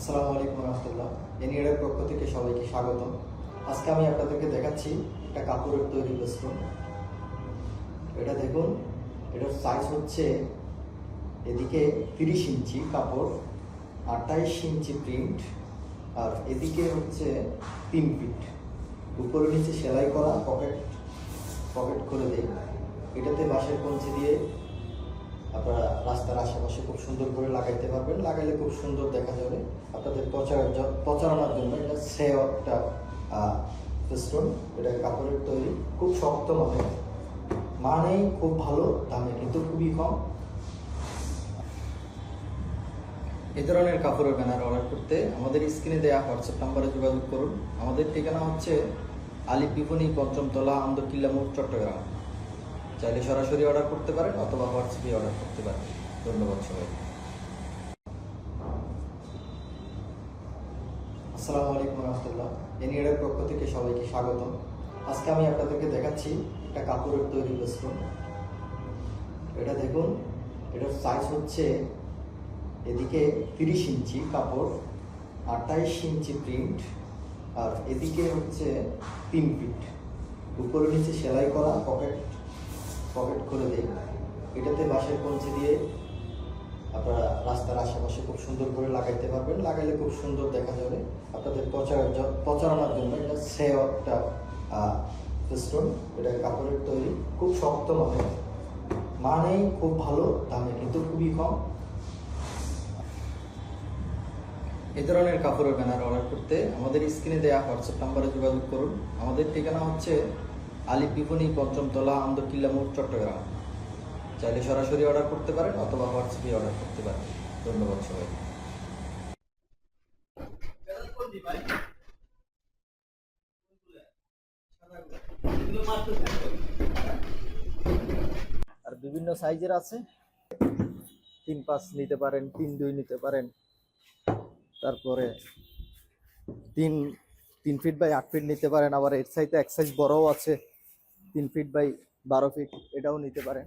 আসসালামু আলাইকুম রহমতুল্লাহ। এনিয়ারের পক্ষ থেকে সবাইকে স্বাগতম। আজকে আমি আপনাদেরকে দেখাচ্ছি একটা কাপড়ের তৈরি বেস্টন এটা দেখুন, এটার সাইজ হচ্ছে এদিকে তিরিশ ইঞ্চি কাপড়, আঠাইশ ইঞ্চি প্রিন্ট আর এদিকে হচ্ছে তিন ফিট উপরে নিচে সেলাই করা পকেট পকেট করে দেয় এটাতে বাঁশের কঞ্চি দিয়ে আপনারা রাস্তার আশেপাশে খুব সুন্দর করে লাগাইতে পারবেন। লাগাইলে খুব সুন্দর দেখা যাবে। আপনাদের প্রচার প্রচারণার জন্য এটা সেও একটা পিস্টন এটা কাপড়ের তৈরি। খুব শক্ত মানে মানেই খুব ভালো, দামে কিন্তু খুবই কম। এই ধরনের কাপড়ের ব্যানার অর্ডার করতে আমাদের স্ক্রিনে দেওয়া হোয়াটসঅ্যাপ নাম্বারে যোগাযোগ করুন। আমাদের ঠিকানা হচ্ছে আলী পিপনি পঞ্চমতলা আন্দরকিল্লা মোড়, চট্টগ্রাম। চাইলে সরাসরি অর্ডার করতে পারেন অথবা হোয়াটসঅ্যাপে অর্ডার করতে পারেন। ধন্যবাদ সবাই আসসালামু আলাইকুম রহমতুল্লাহ। এনিয়ারের পক্ষ থেকে সবাইকে স্বাগতম। আজকে আমি আপনাদেরকে দেখাচ্ছি একটা কাপড়ের তৈরি বেস্টন এটা দেখুন, এটার সাইজ হচ্ছে এদিকে তিরিশ ইঞ্চি কাপড়, আঠাইশ ইঞ্চি প্রিন্ট আর এদিকে হচ্ছে তিন ফিট উপরে নিচে সেলাই করা পকেট পকেট করে দেয়। এটাতে বাঁশের কঞ্চি দিয়ে আপনারা রাস্তার আশেপাশে খুব সুন্দর করে লাগাইতে পারবেন। লাগাইলে খুব সুন্দর দেখা যাবে আপনাদের প্রচার প্রচারণার জন্য। এটা সেও একটা পিস্টন এটা কাপড়ের তৈরি। খুব শক্ত মানে মানেই খুব ভালো, দামে কিন্তু খুবই কম। এ ধরনের কাপড়ের ব্যানার অর্ডার করতে আমাদের স্ক্রিনে দেওয়া হোয়াটসঅ্যাপ নাম্বারে যোগাযোগ করুন। আমাদের ঠিকানা হচ্ছে আলী পিপনি পঞ্চমতলা আন্দরকিল্লা মোড়, চট্টগ্রাম। চাইলে সরাসরি অর্ডার করতে পারেন অথবা হোয়াটসঅ্যাপে অর্ডার করতে পারেন। ধন্যবাদ সবাই আর বিভিন্ন সাইজের আছে। তিন পাঁচ নিতে পারেন, তিন, দুই নিতে পারেন। তারপরে তিন তিন ফিট বাই আট ফিট নিতে পারেন। আবার এর সাইজে এক সাইজ বড়ও আছে। তিন ফিট বাই বারো ফিট এটাও নিতে পারেন।